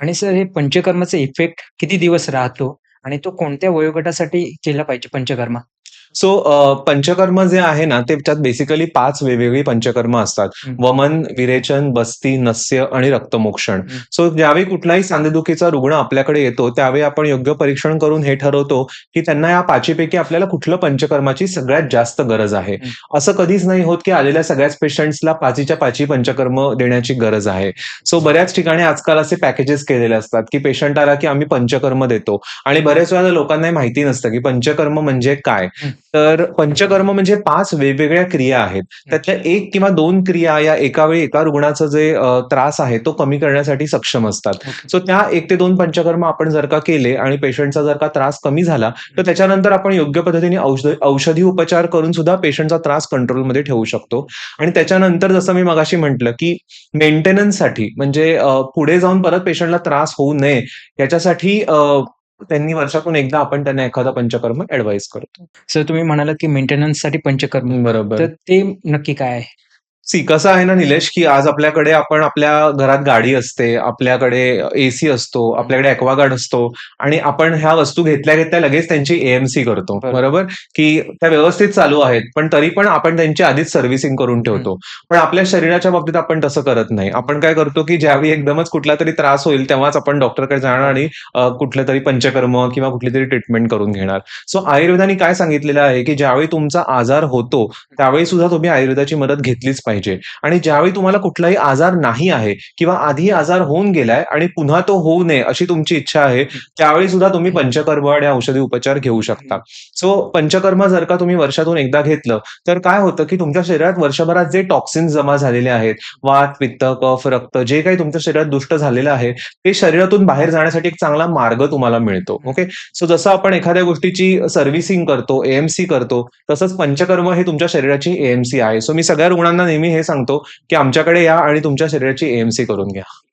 आणि सर हे पंचकर्माचा इफेक्ट किती दिवस राहतो? आणि तो कोणत्या वयोगटासाठी केला पाहिजे पंचकर्मा? सो पंचकर्म जे आहे ना, ते त्यात बेसिकली 5 वेगवेगळी पंचकर्म असतात. वमन, विरेचन, बस्ती, नस्य आणि रक्तमोक्षण. सो ज्यावेळी कुठलाही सांधेदुखीचा रुग्ण आपल्याकडे येतो, त्यावेळी आपण योग्य परीक्षण करून हे ठरवतो, की त्यांना या 5 पैकी आपल्याला कुठलं पंचकर्माची सगळ्यात जास्त गरज आहे. असं कधीच नाही होत, की आलेल्या सगळ्याच पेशंट्सला 5च्या 5ही पंचकर्म देण्याची गरज आहे. सो बऱ्याच ठिकाणी आजकाल असे पॅकेजेस केलेले असतात, की पेशंट आला, की आम्ही पंचकर्म देतो आणि बऱ्याच वेळेला लोकांना माहिती नसतं, की पंचकर्म म्हणजे काय? तर पंचकर्म म्हणजे 5 वेगवेगळ्या क्रिया आहेत. त्यातल्या 1 किंवा 2 क्रिया या एका वेळी एका रुग्णाचा जे त्रास आहे, तो कमी करण्यासाठी सक्षम असतात. सो त्या 1 ते 2 पंचकर्म आपण जर का केले आणि पेशंटचा जर का त्रास कमी झाला, तर त्याच्यानंतर आपण योग्य पद्धतीने औष औषधी उपचार करून सुद्धा पेशंटचा त्रास कंट्रोलमध्ये ठेवू शकतो. आणि त्याच्यानंतर जसं मी मगाशी म्हटलं, की मेंटेनन्ससाठी म्हणजे पुढे जाऊन परत पेशंटला त्रास होऊ नये याच्यासाठी त्यांनी वर्षातून एकदा आपण त्यांना एखादा पंचकर्म ॲडवाइस करतो. सर तुम्ही म्हणालात, की मेंटेनन्ससाठी पंचकर्म. बरोबर. तर ते नक्की काय आहे? सी कसं आहे ना निलेश, की आज आपल्याकडे आपण आपल्या घरात गाडी असते, आपल्याकडे एसी असतो, हं. आपल्याकडे ॲक्वागार्ड असतो आणि आपण ह्या वस्तू घेतल्या-घेतल्या लगेच त्यांची एएमसी करतो. बरोबर. बरोबर? की त्या व्यवस्थित चालू आहेत, पण तरी पण आपण त्यांची आधीच सर्व्हिसिंग करून हं. ठेवतो. पण आपल्या शरीराच्या बाबतीत आपण तसं करत नाही. आपण काय करतो, की ज्यावेळी एकदमच कुठलातरी त्रास होईल, तेव्हाच आपण डॉक्टरकडे जाणार आणि अ, कुठलंतरी पंचकर्म किंवा कुठलीतरी ट्रीटमेंट करून घेणार. सो आयुर्वेदाने काय सांगितलेलं आहे, की ज्यावेळी तुमचा आजार होतो, त्यावेळी सुद्धा तुम्ही आयुर्वेदाची मदत घेतलीच पाहिजे. आणि ज्यावेळी तुम्हाला कुठलाही आजार नाही आहे किंवा आधी आजार होऊन गेलाय आणि पुन्हा तो होऊ नये अशी तुमची इच्छा आहे. त्यावेळी सुद्धा तुम्ही पंचकर्म आणि औषधी उपचार घेऊ शकता. सो पंचकर्म जर का तुम्ही वर्षातून एकदा घेतलं, तर काय होतं, की तुमच्या शरीरात वर्षभरात जे टॉक्सिन्स जमा झालेले आहेत, वात, पित्त, कफ, रक्त जे काही तुमच्या शरीरात दुष्ट झालेलं आहे, ते शरीरातून बाहेर जाण्यासाठी एक चांगला मार्ग तुम्हाला मिळतो. ओके. सो जसं आपण एखाद्या गोष्टीची सर्व्हिसिंग करतो, एएमसी करतो, तसंच पंचकर्म हे तुमच्या शरीराची एएमसी आहे. सो मी सगळ्या रुग्णांना नेहमी हे सांगतो, की आमच्याकडे या आणि तुमच्या शरीराची एएमसी करून घ्या.